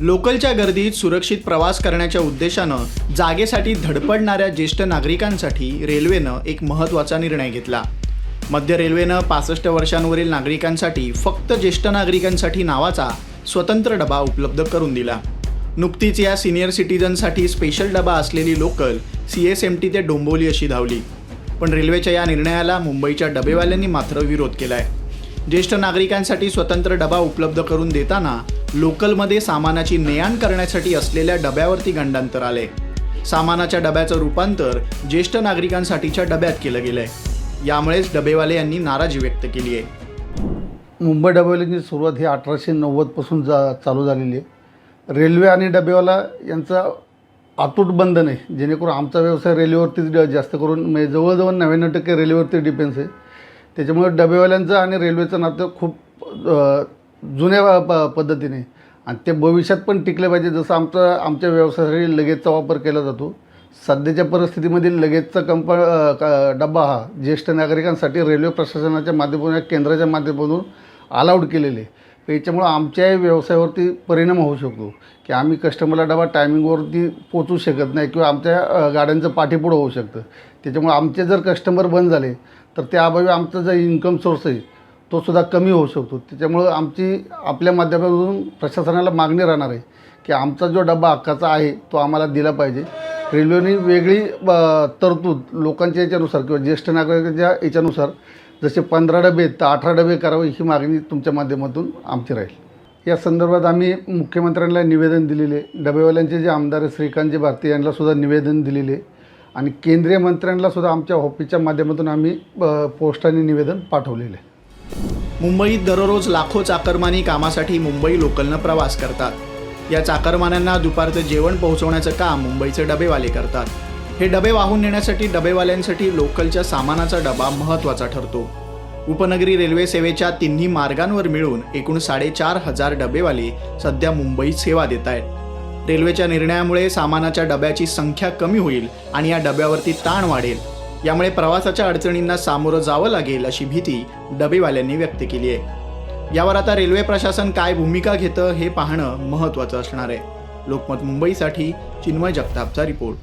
लोकलच्या गर्दीत सुरक्षित प्रवास करण्याच्या उद्देशानं जागेसाठी धडपडणाऱ्या ज्येष्ठ नागरिकांसाठी रेल्वेनं एक महत्त्वाचा निर्णय घेतला. मध्य रेल्वेनं पासष्ट वर्षांवरील नागरिकांसाठी फक्त ज्येष्ठ नागरिकांसाठी नावाचा स्वतंत्र डबा उपलब्ध करून दिला. नुकतीच या सिनियर सिटीजनसाठी स्पेशल डबा असलेली local C S M T ते डोंबोली अशी धावली. पण रेल्वेच्या या निर्णयाला मुंबईच्या डबेवाल्यांनी मात्र विरोध केलाय. ज्येष्ठ नागरिकांसाठी स्वतंत्र डबा उपलब्ध करून देताना लोकलमध्ये सामानाची नेआण करण्यासाठी असलेल्या डब्यावरती गंडांतर आले. सामानाच्या डब्याचं रूपांतर ज्येष्ठ नागरिकांसाठीच्या डब्यात केलं गेलंय. यामुळेच डबेवाले यांनी नाराजी व्यक्त केली आहे. मुंबई डबेवाल्यांची सुरुवात ही अठराशे नव्वदपासून जा चालू झालेली आहे. रेल्वे आणि डबेवाला यांचा अतूट बंधन आहे. जेणेकरून आमचा व्यवसाय रेल्वेवरतीच ड- जास्त करून म्हणजे जवळजवळ नव्याण्णव टक्के रेल्वेवरती डिपेंड्स आहे. त्याच्यामुळे डबेवाल्यांचं आणि रेल्वेचं नातं खूप जुन्या प पद्धतीने. आणि ते भविष्यात पण टिकले पाहिजे. जसं आमचा आमच्या व्यवसायासाठी लगेचचा वापर केला जातो. सध्याच्या परिस्थितीमध्ये लगेचचा कंप क- डब्बा हा ज्येष्ठ नागरिकांसाठी रेल्वे प्रशासनाच्या माध्यमातून केंद्राच्या माध्यमातून अलाउड केलेले. आहे. याच्यामुळं आमच्याही व्यवसायावरती परिणाम होऊ शकतो. की आम्ही कस्टमरला डबा टायमिंगवरती पोचू शकत नाही किंवा आमच्या गाड्यांचं पाठीपुढं होऊ शकतं. त्याच्यामुळे आमचे जर कस्टमर बंद झाले तर त्याअभावी आमचं जे इन्कम सोर्स आहे तो सुद्धा कमी होऊ शकतो. त्याच्यामुळं आमची आपल्या माध्यमातून प्रशासनाला मागणी राहणार आहे की आमचा जो डबा हक्काचा आहे तो आम्हाला दिला पाहिजे. रेल्वेने वेगळी तरतूद लोकांच्या याच्यानुसार किंवा ज्येष्ठ नागरिकांच्या याच्यानुसार जसे पंधरा डबे आहेत तर अठरा डबे करावे ही मागणी तुमच्या माध्यमातून आमची राहील. या संदर्भात आम्ही मुख्यमंत्र्यांना निवेदन दिलेले डबेवाल्यांचे जे आमदार आहे श्रीकांतजी भारती यांनासुद्धा निवेदन दिलेले आणि केंद्रीय मंत्र्यांनासुद्धा आमच्या ऑफिसच्या माध्यमातून आम्ही पोस्टाने निवेदन पाठवलेले. आहे मुंबईत दररोज लाखो चाकरमानी कामासाठी मुंबई लोकलनं प्रवास करतात. या चाकरमान्यांना दुपारचं जेवण पोहोचवण्याचं काम मुंबईचे डबेवाले करतात. हे डबे वाहून नेण्यासाठी डबेवाल्यांसाठी लोकलच्या सामानाचा डबा महत्त्वाचा ठरतो. उपनगरी रेल्वे सेवेच्या तिन्ही मार्गांवर मिळून एकूण साडेचार हजार डबेवाले सध्या मुंबईत सेवा देत आहेत. रेल्वेच्या निर्णयामुळे सामानाच्या डब्याची संख्या कमी होईल आणि या डब्यावरती ताण वाढेल. यामुळे प्रवासाच्या अडचणींना सामोरं जावं लागेल अशी भीती डबेवाल्यांनी व्यक्त केली आहे. यावर आता रेल्वे प्रशासन काय भूमिका घेतं हे पाहणं महत्त्वाचं असणार आहे. लोकमत मुंबईसाठी चिन्मय जगतापचा रिपोर्ट.